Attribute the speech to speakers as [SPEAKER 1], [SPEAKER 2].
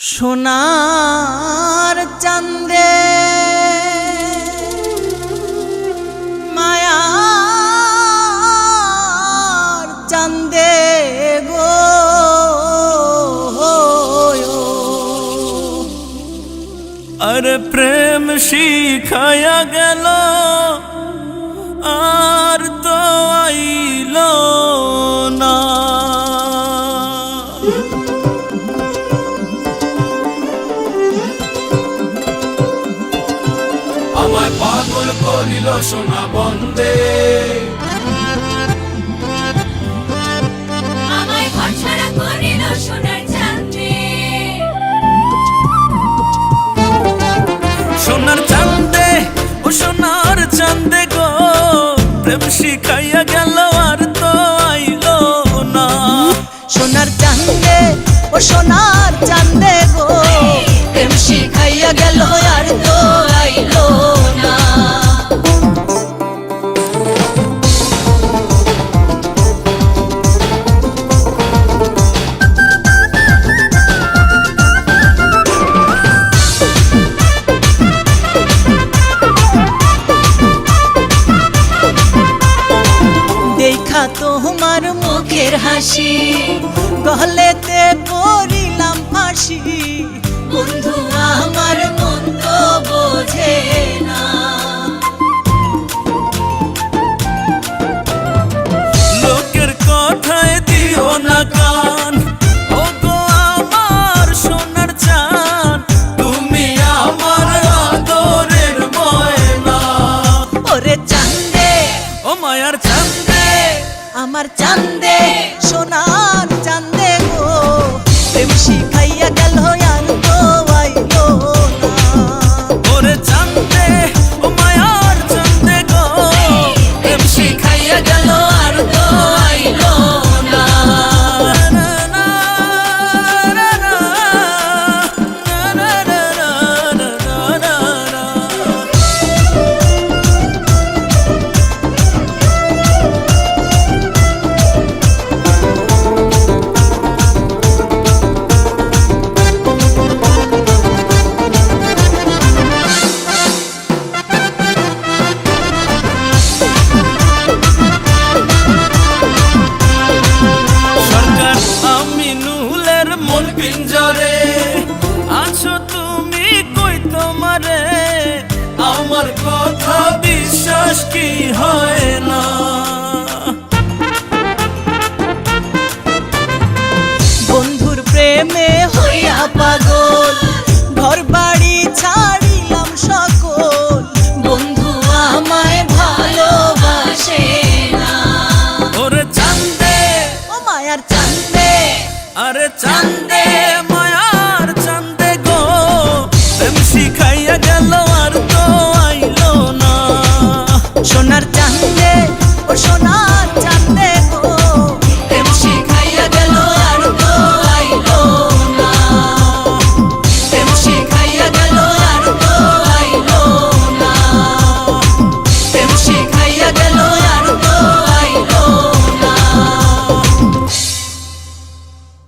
[SPEAKER 1] সোনার চান্দে মায়ার চান্দে গো
[SPEAKER 2] আরে প্রেম শিখায়া গেল আর তো আইল না। আমায় পাগল করিল সোনা বন্দে।
[SPEAKER 3] আমায় ভরসা করিল সোনার চাঁদে।
[SPEAKER 2] সোনার চান্দে ও সোনার চান্দে গো। প্রেম শিখাইয়া গেল আর তো আইল না।
[SPEAKER 1] সোনার চান্দে ও সোনার চান্দে গো। প্রেম শিখাইয়া গেল আর তো তোমার মুখের হাসি গহলেতে পড়িলাম ফাঁসি। বন্ধু আমার মন তো বোঝে না।
[SPEAKER 2] লোকের কথায় দিও না কান। ও আমার সোনার চান তুমি আমার আদরের ময়না।
[SPEAKER 1] ওরে চান্দে
[SPEAKER 2] ও মায়ার চান্দে।
[SPEAKER 1] আমার চান্দে সোনার চান্দে গো। প্রেম শিখাইয়া
[SPEAKER 2] পিঞ্জরে আছো তুমি কই তোমারে? আমার কথা বিশ্বাস কি হয় না?
[SPEAKER 1] বন্ধুর প্রেমে হইয়া পাগল ঘর বাড়ি ছাড়িলাম সকল। বন্ধু আমায় ভালোবাসে না।
[SPEAKER 2] ওরে চান্দে।
[SPEAKER 1] ও মায়ার চান্দে।
[SPEAKER 2] আরে চান্দে। চান্দে ও সোনার চান্দে